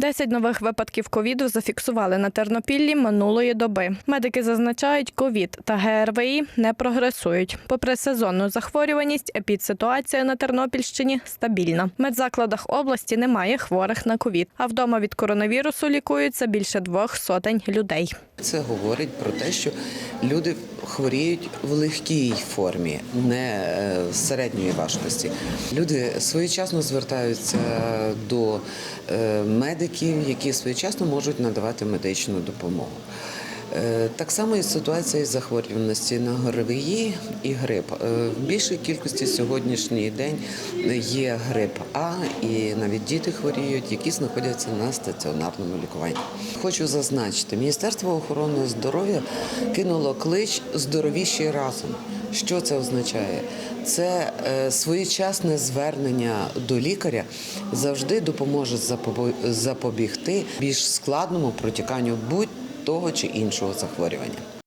Десять нових випадків ковіду зафіксували на Тернопіллі минулої доби. Медики зазначають, ковід та ГРВІ не прогресують. Попри сезонну захворюваність, епідситуація на Тернопільщині стабільна. В медзакладах області немає хворих на ковід, а вдома від коронавірусу лікуються більше двох сотень людей. Це говорить про те, що люди хворіють в легкій формі, не в середньої важкості. Люди своєчасно звертаються до е, медиків, які своєчасно можуть надавати медичну допомогу. Е, Так само і ситуація із захворюваності на ГРВІ і грип. Е, В більшій кількості сьогоднішній день є грип А, і навіть діти хворіють, які знаходяться на стаціонарному лікуванні. Хочу зазначити, Міністерство охорони здоров'я кинуло клич здоровіші разом. Що це означає? Це е, своєчасне звернення до лікаря завжди допоможе запобігти більш складному протіканню будь того чи іншого захворювання.